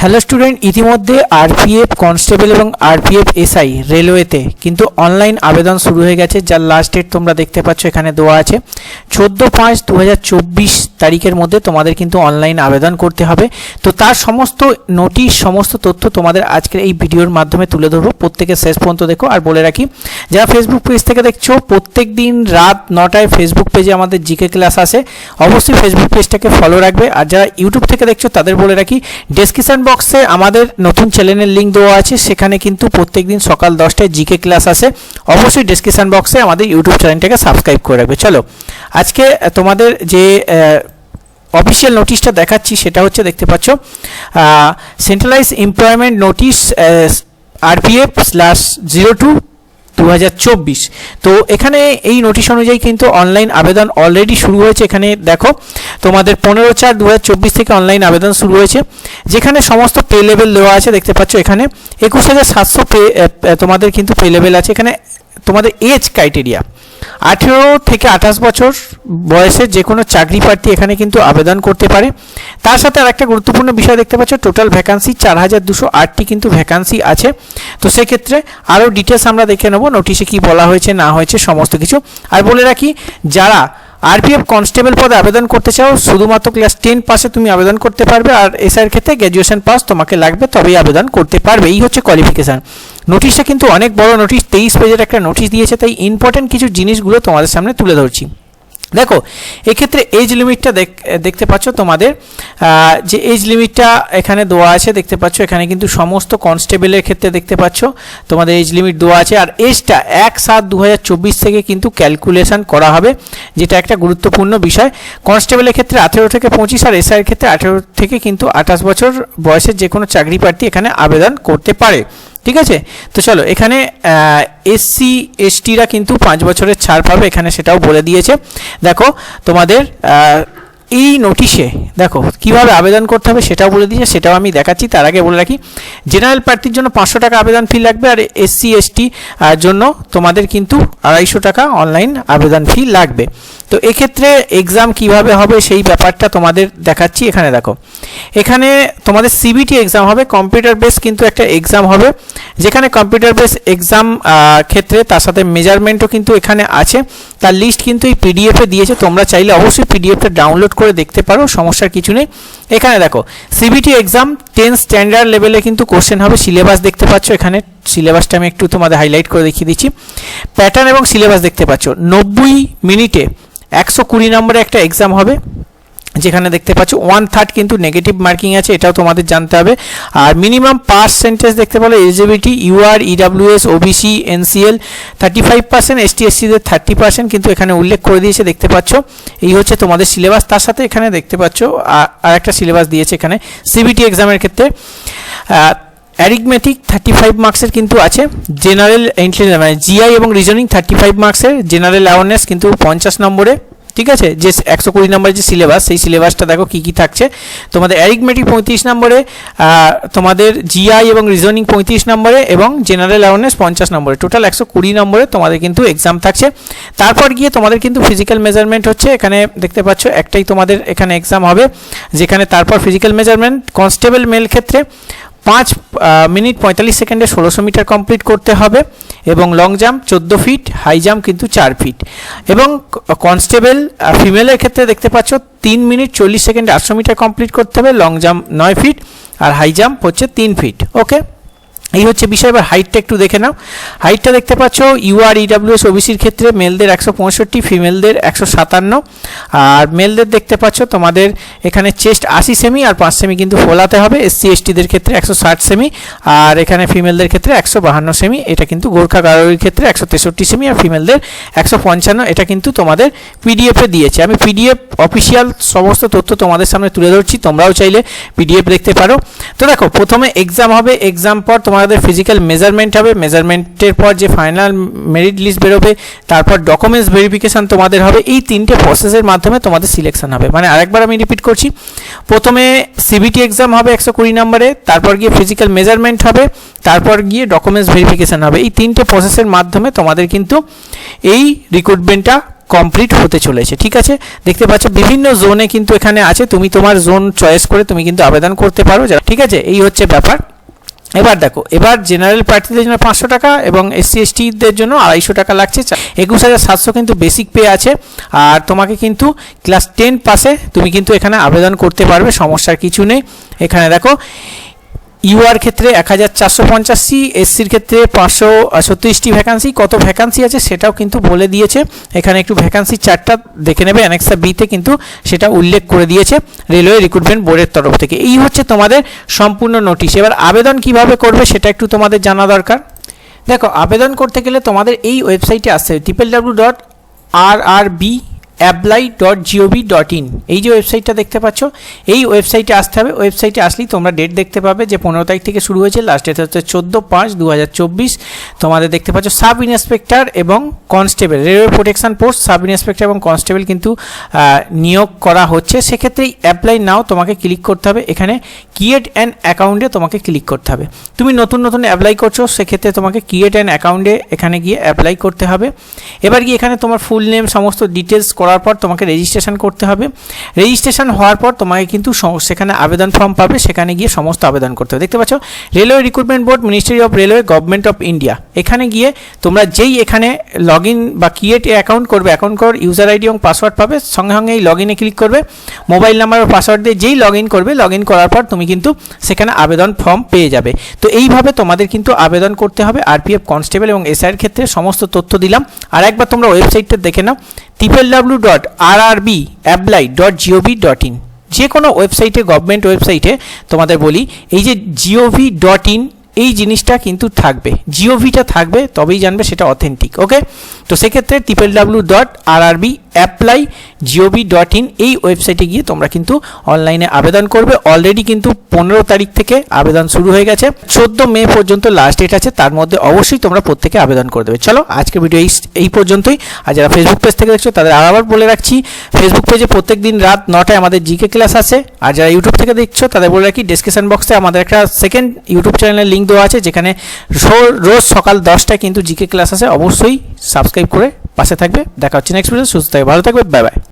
Hello student ইতিমধ্যে RPF constable এবং RPF SI রেলওয়েতে কিন্তু অনলাইন আবেদন শুরু হয়ে গেছে, যার লাস্ট ডেট তোমরা দেখতে পাচ্ছ, এখানে দেওয়া আছে। চোদ্দ পাঁচ দু তারিখের মধ্যে তোমাদের কিন্তু অনলাইন আবেদন করতে হবে। তো তার সমস্ত নোটিশ সমস্ত তথ্য তোমাদের আজকের এই ভিডিওর মাধ্যমে তুলে ধরবো। প্রত্যেকে শেষ পর্যন্ত দেখো। আর বলে রাখি, যারা ফেসবুক পেজ থেকে দেখছ প্রত্যেক দিন রাত নটায় ফেসবুক পেজে আমাদের জিকে ক্লাস আসে। অবশ্যই ফেসবুক পেজটাকে ফলো রাখবে। আর যারা ইউটিউব থেকে দেখছ, তাদের বলে রাখি ডেসক্রিপশন বক্সে আমাদের নতুন চ্যানেলের লিঙ্ক দেওয়া আছে, সেখানে কিন্তু প্রত্যেকদিন সকাল দশটায় জিকে ক্লাস আসে অবশ্যই ডিসক্রিপশান বক্সে আমাদের ইউটিউব চ্যানেলটাকে সাবস্ক্রাইব করে রাখবে। চলো, আজকে তোমাদের যে অফিসিয়াল নোটিশটা দেখাচ্ছি, সেটা হচ্ছে দেখতে পাচ্ছ centralise employment notice RPF slash zero two দু হাজার চব্বিশ। তো এখানে এই নোটিশ অনুযায়ী কিন্তু অনলাইন আবেদন অলরেডি শুরু হয়েছে এখানে, দেখো, তোমাদের পনেরো চার দু থেকে অনলাইন আবেদন শুরু হয়েছে, যেখানে সমস্ত পে লেভেল দেওয়া আছে, দেখতে পাচ্ছ এখানে, একুশ হাজার সাতশো পে তোমাদের কিন্তু পে লেভেল আছে, এখানে তোমাদের এজ ক্রাইটেরিয়া আঠেরো থেকে আঠাশ বছর বয়সের যে কোনো চাকরি প্রার্থী এখানে কিন্তু আবেদন করতে পারে। তার সাথে আর একটা গুরুত্বপূর্ণ বিষয় দেখতে পাচ্ছ টোটাল ভ্যাকান্সি চার হাজার দুশো আটটি কিন্তু ভ্যাকান্সি আছে। তো সেক্ষেত্রে আরও ডিটেলস আমরা দেখে নেব নোটিশে কি বলা হয়েছে, না হয়েছে, সমস্ত কিছু। আর বলে রাখি, যারা আরপিএফ কনস্টেবল পদে আবেদন করতে চাও, শুধুমাত্র ক্লাস টেন পাসে তুমি আবেদন করতে পারবে, আর এসআইয়ের ক্ষেত্রে গ্র্যাজুয়েশন পাস তোমাকে লাগবে, তবেই আবেদন করতে পারবে। এই হচ্ছে কোয়ালিফিকেশান নোটিশটা কিন্তু অনেক বড় নোটিশ, তেইশ পেজের একটা নোটিশ দিয়েছে, তাই ইম্পর্টেন্ট কিছু জিনিসগুলো তোমাদের সামনে তুলে ধরছি। দেখো, এক্ষেত্রে এজ লিমিটটা দেখতে পাচ্ছ তোমাদের যে এজ লিমিটটা এখানে দেওয়া আছে, দেখতে পাচ্ছ এখানে কিন্তু সমস্ত কনস্টেবলের ক্ষেত্রে দেখতে পাচ্ছ, তোমাদের এজ লিমিট দেওয়া আছে, আর এজটা এক সাত দু থেকে কিন্তু ক্যালকুলেশন করা হবে, যেটা একটা গুরুত্বপূর্ণ বিষয়। কনস্টেবলের ক্ষেত্রে আঠেরো থেকে পঁচিশ, আর এসআইয়ের ক্ষেত্রে আঠেরো থেকে কিন্তু আঠাশ বছর বয়সের যে কোনো চাকরি প্রার্থী এখানে আবেদন করতে পারে। ঠিক আছে? তো চলো, এখানে এসসি এসটিরা কিন্তু পাঁচ বছরের ছাড় পাবে, এখানে সেটাও বলে দিয়েছে। দেখো, তোমাদের এই নোটিশে দেখো, কীভাবে আবেদন করতে হবে সেটাও বলে দিয়েছে, সেটাও আমি দেখাচ্ছি, তার আগে বলে রাখি জেনারেল প্রার্থীর জন্য পাঁচশো টাকা আবেদন ফি লাগবে আর এসসি এসটি জন্য তোমাদের কিন্তু আড়াইশো টাকা অনলাইন আবেদন ফি লাগবে। তো এক্ষেত্রে এক্সাম কীভাবে হবে সেই ব্যাপারটা তোমাদের দেখাচ্ছি, এখানে দেখো। এখানে তোমাদের সিবিটি এক্সাম হবে কম্পিউটার বেস কিন্তু একটা এক্সাম হবে, যেখানে কম্পিউটার বেস এক্সাম ক্ষেত্রে তার সাথে মেজারমেন্টও কিন্তু এখানে আছে। তার লিস্ট কিন্তু এই পিডিএফে দিয়েছে, তোমরা চাইলে অবশ্যই পিডিএফটা ডাউনলোড করে দেখতে পারো, সমস্যার কিছু নেই। এখানে দেখো সিবিটি এক্সাম টেন স্ট্যান্ডার্ড লেভেলে কিন্তু কোশ্চেন হবে সিলেবাস দেখতে পাচ্ছ এখানে সিলেবাসটা আমি একটু তোমাদের হাইলাইট করে দেখিয়ে দিচ্ছি। প্যাটার্ন এবং সিলেবাস দেখতে পাচ্ছ, নব্বই মিনিটে একশো কুড়ি নম্বরে একটা এক্সাম হবে, যেখানে দেখতে পাচ্ছ ওয়ান থার্ড কিন্তু নেগেটিভ মার্কিং আছে, এটাও তোমাদের জানতে হবে। আর মিনিমাম পার্সেন্টেজ দেখতে পেলে eligibility UR EWS OBC NCL thirty five percent ST এসসিদের thirty percent কিন্তু এখানে উল্লেখ করে দিয়েছে, দেখতে পাচ্ছ। এই হচ্ছে তোমাদের সিলেবাস তার সাথে এখানে দেখতে পাচ্ছ আর একটা সিলেবাস দিয়েছে এখানে সিবিটি এক্সামের ক্ষেত্রে। অ্যারিথমেটিক থার্টি ফাইভ মার্কসের কিন্তু আছে জেনারেল ইন্টেলিজেন্স মানে জিআই এবং রিজনিং থার্টি ফাইভ মার্কসের জেনারেল অ্যাওয়ারনেস কিন্তু পঞ্চাশ নম্বরে, ঠিক আছে? যে একশো কুড়ি নম্বরের যে সিলেবাস সেই সিলেবাসটা দেখো কী কী থাকছে। তোমাদের অ্যারিথমেটিক পঁয়ত্রিশ নম্বরে তোমাদের জিআই এবং রিজনিং পঁয়ত্রিশ নম্বরে এবং জেনারেল অ্যাওয়ারনেস পঞ্চাশ নম্বরে। টোটাল একশো কুড়ি নম্বরে তোমাদের কিন্তু এক্সাম থাকছে। তারপর গিয়ে তোমাদের কিন্তু ফিজিক্যাল মেজারমেন্ট হচ্ছে। এখানে দেখতে পাচ্ছ, একটাই তোমাদের এখানে এক্সাম হবে, যেখানে তারপর ফিজিক্যাল মেজারমেন্ট কনস্টেবল মেল ক্ষেত্রে পাঁচ মিনিট পঁয়তাল্লিশ সেকেন্ডে ষোলোশো মিটার কমপ্লিট করতে হবে এবং লং জাম্প চোদ্দ ফিট হাই জাম্প কিন্তু চার ফিট এবং কনস্টেবল ফিমেলের ক্ষেত্রে দেখতে পাচ্ছ, তিন মিনিট চল্লিশ সেকেন্ডে আটশো মিটার কমপ্লিট করতে হবে লং জাম্প নয় ফিট আর হাই জাম্প হচ্ছে তিন ফিট ওকে এই হচ্ছে বিষয়, এবার হাইটটা একটু দেখে নাও। হাইটটা দেখতে পাচ্ছ ইউআর ইডাব্লিউএস ওবিসির ক্ষেত্রে মেলদের একশো পঁয়ষট্টি ফিমেলদের একশো সাতান্ন। আর মেলদের দেখতে পাচ্ছ, তোমাদের এখানে চেস্ট আশি সেমি আর পাঁচ সেমি কিন্তু ফোলাতে হবে। এসসি এসটিদের ক্ষেত্রে একশো ষাট সেমি আর এখানে ফিমেলদের ক্ষেত্রে একশো বাহান্ন সেমি এটা কিন্তু গোর্খা গারোরির ক্ষেত্রে একশো তেষট্টি সেমি আর ফিমেলদের একশো পঞ্চান্ন। এটা কিন্তু তোমাদের পিডিএফে দিয়েছে। আমি পিডিএফ অফিসিয়াল সমস্ত তথ্য তোমাদের সামনে তুলে ধরছি, তোমরাও চাইলে পিডিএফ দেখতে পারো। তো দেখো, প্রথমে এক্সাম হবে। এক্সাম পর তোমাদের ফিজিক্যাল মেজারমেন্ট হবে মেজারমেন্টের পর যে ফাইনাল মেরিট লিস্ট বেরোবে, তারপর ডকুমেন্টস ভেরিফিকেশন তোমাদের হবে, এই তিনটে প্রসেসের মাধ্যমে তোমাদের সিলেকশন হবে। মানে আরেকবার আমি রিপিট করছি, প্রথমে সিবিটি এক্সাম হবে একশো কুড়ি নম্বরে, তারপর গিয়ে ফিজিক্যাল মেজারমেন্ট হবে, তারপর গিয়ে ডকুমেন্টস ভেরিফিকেশন হবে। এই তিনটে প্রসেসের মাধ্যমে তোমাদের কিন্তু এই রিক্রুটমেন্টটা কমপ্লিট হতে চলেছে, ঠিক আছে? দেখতে পাচ্ছ, বিভিন্ন জোনে কিন্তু এখানে আছে, তুমি তোমার জোন চয়েস করে তুমি কিন্তু আবেদন করতে পারো ঠিক আছে? এই হচ্ছে ব্যাপার। এবার দেখো, এবার জেনারেল প্রার্থীদের জন্য পাঁচশো টাকা এবং এসসি এসটিদের জন্য আড়াইশো টাকা লাগছে। একুশ হাজার সাতশো কিন্তু বেসিক পে আছে। আর তোমাকে কিন্তু ক্লাস টেন পাসে তুমি কিন্তু এখানে আবেদন করতে পারবে, সমস্যার কিছু নেই। এখানে দেখো ইউআর ক্ষেত্রে এক হাজার চারশো পঞ্চাশটি এসসির ক্ষেত্রে পাঁচশো ছত্রিশটি ভ্যাকান্সি কত ভ্যাকান্সি আছে সেটাও কিন্তু বলে দিয়েছে। এখানে একটু ভ্যাকান্সি চারটা দেখে নেবে। অ্যানেক্সা বিতে কিন্তু সেটা উল্লেখ করে দিয়েছে রেলওয়ে রিক্রুটমেন্ট বোর্ডের তরফ থেকে। এই হচ্ছে তোমাদের সম্পূর্ণ নোটিশ এবার আবেদন কীভাবে করবে সেটা একটু তোমাদের জানা দরকার। দেখো, আবেদন করতে গেলে তোমাদের এই ওয়েবসাইটে আসতে হবে। Triple W dot R R B apply dot GOV dot in এই যে ওয়েবসাইটটা দেখতে পাচ্ছ, এই ওয়েবসাইটে আসতে হবে। ওয়েবসাইটে আসলেই তোমরা ডেট দেখতে পাবে যে পনেরো তারিখ থেকে শুরু হয়েছে। লাস্ট ডেট হচ্ছে চোদ্দ পাঁচ দু হাজার চব্বিশ। তোমাদের দেখতে পাচ্ছ সাব ইন্সপেক্টর এবং constable railway protection post sub inspector এবং কনস্টেবল কিন্তু নিয়োগ করা হচ্ছে। সেক্ষেত্রে অ্যাপ্লাই নাও তোমাকে ক্লিক করতে হবে। এখানে ক্রিয়েট অ্যান অ্যাকাউন্টে তোমাকে ক্লিক করতে হবে। তুমি নতুন নতুন অ্যাপ্লাই করছ, সেক্ষেত্রে তোমাকে ক্রিয়েট অ্যান অ্যাকাউন্টে এখানে গিয়ে অ্যাপ্লাই করতে হবে। এবার গিয়ে এখানে তোমার ফুল নেম সমস্ত ডিটেলস করার পর তোমাকে রেজিস্ট্রেশন করতে হবে। রেজিস্ট্রেশন হওয়ার পর তোমাকে কিন্তু সেখানে আবেদন ফর্ম পাবে, সেখানে গিয়ে সমস্ত আবেদন করতে হবে। দেখতে পাচ্ছ railway recruitment board ministry of railway government of India এখানে গিয়ে তোমরা যেই এখানে লগ ইন বা ক্রিয়েট অ্যাকাউন্ট করবে অ্যাকাউন্ট কর ইউজার আইডি এবং পাসওয়ার্ড পাবে, সঙ্গে সঙ্গে এই লগ ইনে ক্লিক করবে। মোবাইল নাম্বার ও পাসওয়ার্ড দিয়ে যেই লগ ইন করবে লগ ইন করার পর তুমি কিন্তু সেখানে আবেদন ফর্ম পেয়ে যাবে। তো এইভাবে তোমাদের কিন্তু আবেদন করতে হবে। আরপিএফ কনস্টেবল এবং এসআইয়ের ক্ষেত্রে সমস্ত তথ্য দিলাম। আর একবার তোমরা ওয়েবসাইটটা দেখে নাও। Triple W dot R R B apply dot GOV dot in যে কোনো ওয়েবসাইটে গভর্নমেন্ট ওয়েবসাইটে তোমাদের বলি, এই যে জিওভি ডট ইন এই জিনিসটা কিন্তু থাকবে। জিওভিটা থাকবে, তবেই জানবে সেটা অথেন্টিক ওকে তো সেক্ষেত্রে triple W dot R apply GOV dot in এই ওয়েবসাইটে গিয়ে তোমরা কিন্তু অনলাইনে আবেদন করবে। অলরেডি কিন্তু পনেরো তারিখ থেকে আবেদন শুরু হয়ে গেছে। চোদ্দ মে পর্যন্ত লাস্ট ডেট আছে, তার মধ্যে অবশ্যই তোমরা প্রত্যেকে আবেদন করে দেবে। চলো আজকের ভিডিও এই এই পর্যন্তই। আর যারা ফেসবুক পেজ থেকে দেখছ, তাদের আবার বলে রাখছি ফেসবুক পেজে প্রত্যেক দিন রাত নটায় আমাদের জিকে ক্লাস আছে। আর যারা ইউটিউব থেকে দেখছ, তাদের বলে রাখি ডিসক্রিপশন বক্সে আমাদের একটা সেকেন্ড ইউটিউব চ্যানেলের লিঙ্ক দেওয়া আছে, যেখানে রোজ সকাল দশটায় কিন্তু জিকে ক্লাস আছে, অবশ্যই সাবস্ক্রাইব করে পাশে থাকবে। দেখা হচ্ছে নেক্সট ভিডিও সুস্থ থাকবে, ভালো থাকবে বাই বাই